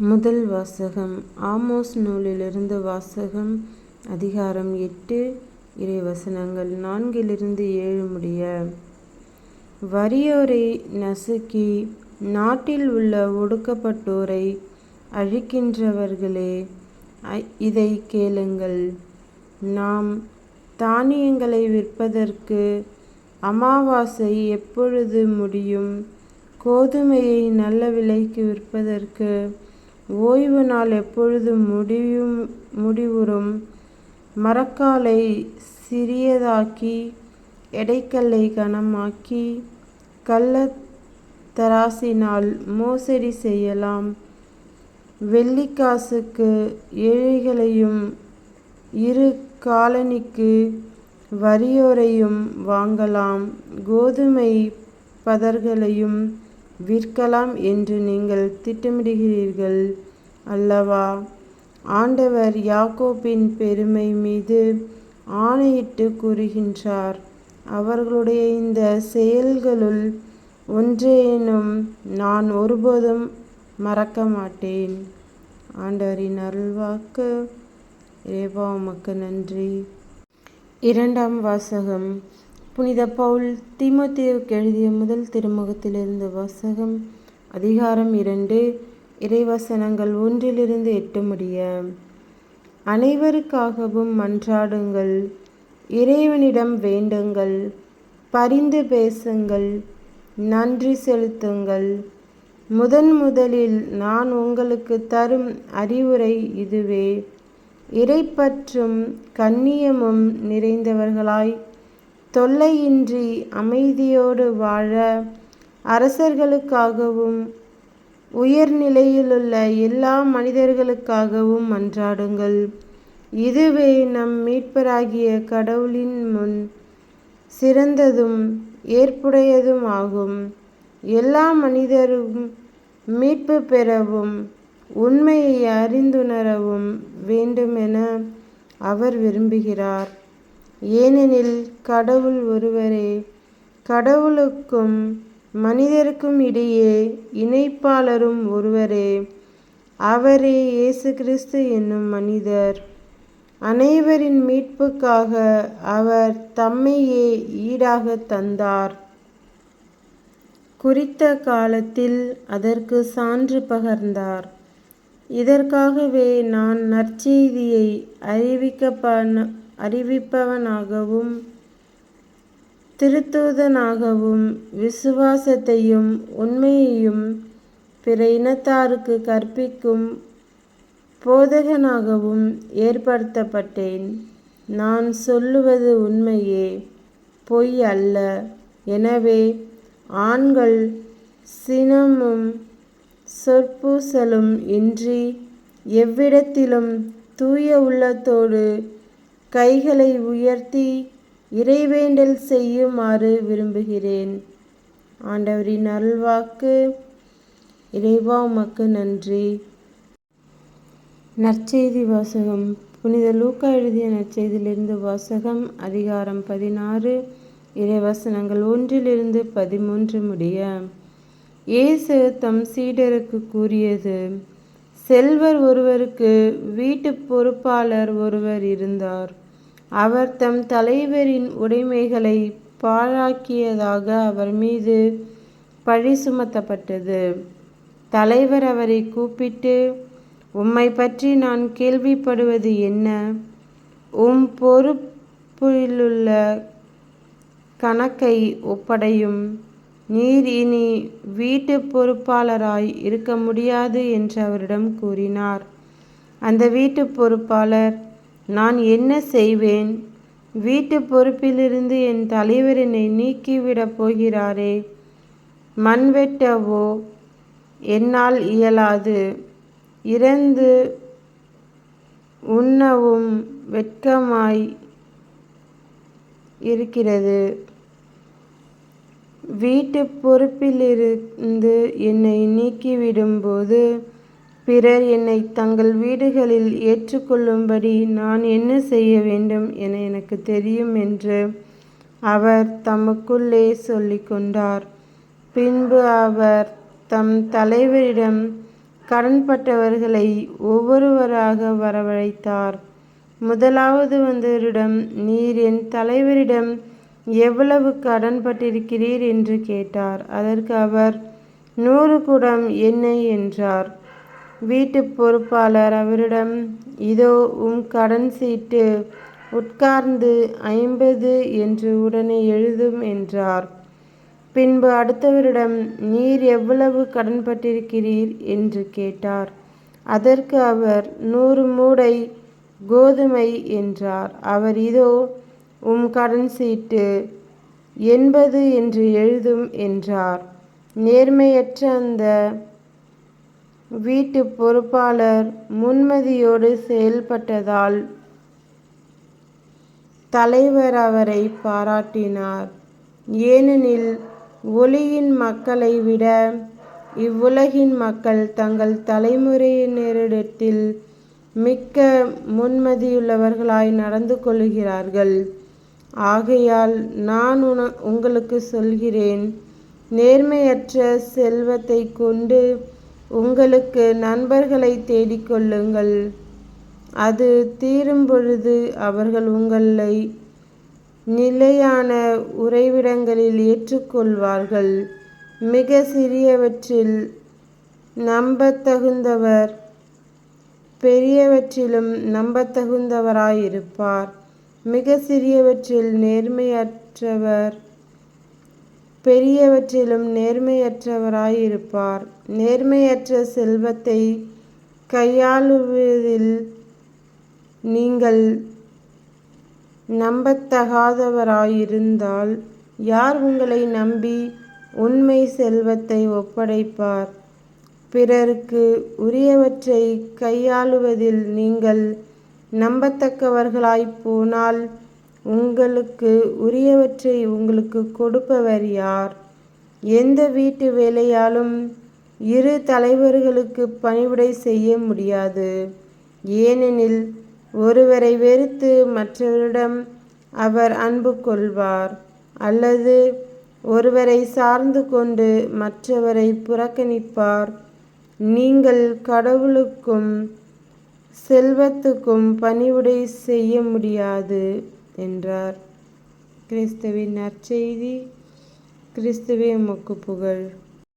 முதல் வாசகம் ஆமோஸ் நூலிலிருந்து வாசகம் அதிகாரம் எட்டு இறைவசனங்கள் நான்கிலிருந்து ஏழு முடிய. வறியோரை நசுக்கி நாட்டில் உள்ள ஒடுக்கப்பட்டோரை அழிக்கின்றவர்களே இதை கேளுங்கள். நாம் தானியங்களை விற்பதற்கு அமாவாசை எப்பொழுது முடியும்? கோதுமையை நல்ல விலைக்கு விற்பதற்கு ஓய்வு நாள் எப்பொழுது முடியும் முடிவுறும். மரக்காலை சிறியதாக்கி எடைக்கல்லை கனமாக்கி கள்ள தராசினால் மோசடி செய்யலாம். வெள்ளிக்காசுக்கு ஏழைகளையும் இரு காலனிக்கு வறியோரையும் வாங்கலாம். கோதுமை பதர்களையும் விற்கலாம் என்று நீங்கள் திட்டமிடுகிறீர்கள் அல்லவா? ஆண்டவர் யாக்கோப்பின் பெருமை மீது ஆணையிட்டு கூறுகின்றார். அவர்களுடைய இந்த செயல்களுள் ஒன்றேனும் நான் ஒருபோதும் மறக்க மாட்டேன். ஆண்டவரின் அருள்வாக்கு இறைவா உமக்கு நன்றி. இரண்டாம் வாசகம். புனித பவுல் தீமோத்தேவுக்கு எழுதிய முதல் திருமுகத்திலிருந்து வாசகம் அதிகாரம் இரண்டு இறைவசனங்கள் ஒன்றிலிருந்து எட்டு முடிய. அனைவருக்காகவும் மன்றாடுங்கள் இறைவனிடம் வேண்டுங்கள் பரிந்து பேசுங்கள் நன்றி செலுத்துங்கள். முதன் முதலில் நான் உங்களுக்கு தரும் அறிவுரை இதுவே. இறைப்பற்றும் கண்ணியமும் நிறைந்தவர்களாய் தொல்லையின்றி அமைதியோடு வாழ அரசர்களுக்காகவும் உயர்நிலையிலுள்ள எல்லா மனிதர்களுக்காகவும் மன்றாடுங்கள். இதுவே நம் மீட்பராகிய கடவுளின் முன் சிறந்ததும் ஏற்புடையதும் ஆகும். எல்லா மனிதரும் மீட்பு பெறவும் உண்மையை அறிந்துணரவும் வேண்டுமென அவர் விரும்புகிறார். ஏனெனில் கடவுள் ஒருவரே. கடவுளுக்கும் மனிதருக்கும் இடையே இணைப்பாளரும் ஒருவரே. அவரே இயேசு கிறிஸ்து என்னும் மனிதர். அனைவரின் மீட்புக்காக அவர் தம்மையே ஈடாக தந்தார். குறித்த காலத்தில் அதற்கு சான்று பகர்ந்தார். இதற்காகவே நான் நற்செய்தியை அறிவிக்கப்ப அறிவிப்பவனாகவும் திருத்தூதனாகவும் விசுவாசத்தையும் உண்மையையும் பிற இனத்தாருக்கு கற்பிக்கும் போதகனாகவும் ஏற்படுத்தப்பட்டேன். நான் சொல்லுவது உண்மையே பொய் அல்ல. எனவே ஆண்கள் சினமும் சொற்பூசலும் இன்றி எவ்விடத்திலும் தூய உள்ளத்தோடு கைகளை உயர்த்தி இறைவேண்டல் செய்யுமாறு விரும்புகிறேன். ஆண்டவரின் அருள்வாக்கு இறைவா உமக்கு நன்றி. நற்செய்தி வாசகம். புனித லூக்கா எழுதிய நற்செய்தியிலிருந்து வாசகம் அதிகாரம் பதினாறு. இறைவசனங்கள் ஒன்றிலிருந்து பதிமூன்று முடிய இயேசு தம் சீடருக்கு கூறியது செல்வர் ஒருவருக்கு வீட்டு பொறுப்பாளர் ஒருவர் இருந்தார். அவர் தம் தலைவரின் உடைமைகளை பாழாக்கியதாக அவர் மீது பழி சுமத்தப்பட்டது. தலைவர் அவரை கூப்பிட்டு உம்மை பற்றி நான் கேள்விப்படுவது என்ன? உம் பொறுப்பிலுள்ள கணக்கை ஒப்படையும். நீர் இனி வீட்டு பொறுப்பாளராய் இருக்க முடியாது என்று அவரிடம் கூறினார். அந்த வீட்டு பொறுப்பாளர் நான் என்ன செய்வேன்? வீட்டு பொறுப்பிலிருந்து என் தலைவர் என்னை நீக்கிவிடப் போகிறாரே? மண்வெட்டவோ என்னால் இயலாது. இறந்து உண்ணவும் வெட்கமாய் இருக்கிறது. வீட்டு பொறுப்பிலிருந்து என்னை நீக்கிவிடும்போது பிறர் என்னை தங்கள் வீடுகளில் ஏற்றுக்கொள்ளும்படி நான் என்ன செய்ய வேண்டும் என எனக்கு தெரியும் என்று அவர் தமக்குள்ளே சொல்லிக்கொண்டார் பின்பு அவர் தம் தலைவரிடம் கடன்பட்டவர்களை ஒவ்வொருவராக வரவழைத்தார். முதலாவது வந்தவரிடம் நீர் என் தலைவரிடம் எவ்வளவு கடன்பட்டிருக்கிறீர் என்று கேட்டார். அதற்கு அவர் நூறு குடம் எண்ணெய் என்றார். வீட்டு பொறுப்பாளர் அவரிடம் இதோ உம் கடன் சீட்டு உட்கார்ந்து ஐம்பது என்று உடனே எழுதும் என்றார். பின்பு அடுத்தவரிடம் நீர் எவ்வளவு கடன்பட்டிருக்கிறீர்? என்று கேட்டார். அதற்கு அவர் நூறு மூடை கோதுமை என்றார். அவர் இதோ உம் கடன் சீட்டு எண்பது என்று எழுதும் என்றார். நேர்மையற்ற அந்த வீட்டு பொறுப்பாளர் முன்மதியோடு செயல்பட்டதால் தலைவர் அவரை பாராட்டினார். ஏனெனில் ஒளியின் மக்களை விட இவ்வுலகின் மக்கள் தங்கள் தலைமுறையினரிடத்தில் மிக்க முன்மதியுள்ளவர்களாய் நடந்து கொள்கிறார்கள். ஆகையால் நான் உன உங்களுக்கு சொல்கிறேன். நேர்மையற்ற செல்வத்தை கொண்டு உங்களுக்கு நண்பர்களை தேடிக்கொள்ளுங்கள் அது தீரும் பொழுது அவர்கள் உங்களை நிலையான உறைவிடங்களில் ஏற்றுக்கொள்வார்கள். மிக சிறியவற்றில் நம்பத்தகுந்தவர் பெரியவற்றிலும் நம்பத்தகுந்தவராயிருப்பார். மிக சிறியவற்றில் நேர்மையற்றவர் பெரியவற்றிலும் நேர்மையற்றவராயிருப்பார். நேர்மையற்ற செல்வத்தை கையாளுவதில் நீங்கள் நம்பத்தகாதவராயிருந்தால் யார் உங்களை நம்பி உண்மை செல்வத்தை ஒப்படைப்பார்? பிறருக்கு உரியவற்றை கையாளுவதில் நீங்கள் நம்பத்தக்கவர்களாய் போனால் உங்களுக்கு உரியவற்றை உங்களுக்கு கொடுப்பவர் யார்? எந்த வீட்டு வேலையாலும் இரு தலைவர்களுக்கு பணிவிடை செய்ய முடியாது. ஏனெனில் ஒருவரை வெறுத்து மற்றவரிடம் அவர் அன்பு கொள்வார் அல்லது ஒருவரை சார்ந்து கொண்டு மற்றவரை புறக்கணிப்பார். நீங்கள் கடவுளுக்கும் செல்வத்துக்கும் பணிவுடை செய்ய முடியாது என்றார். கிறிஸ்துவின் நற்செய்தி கிறிஸ்துவே உமக்கு புகழ்.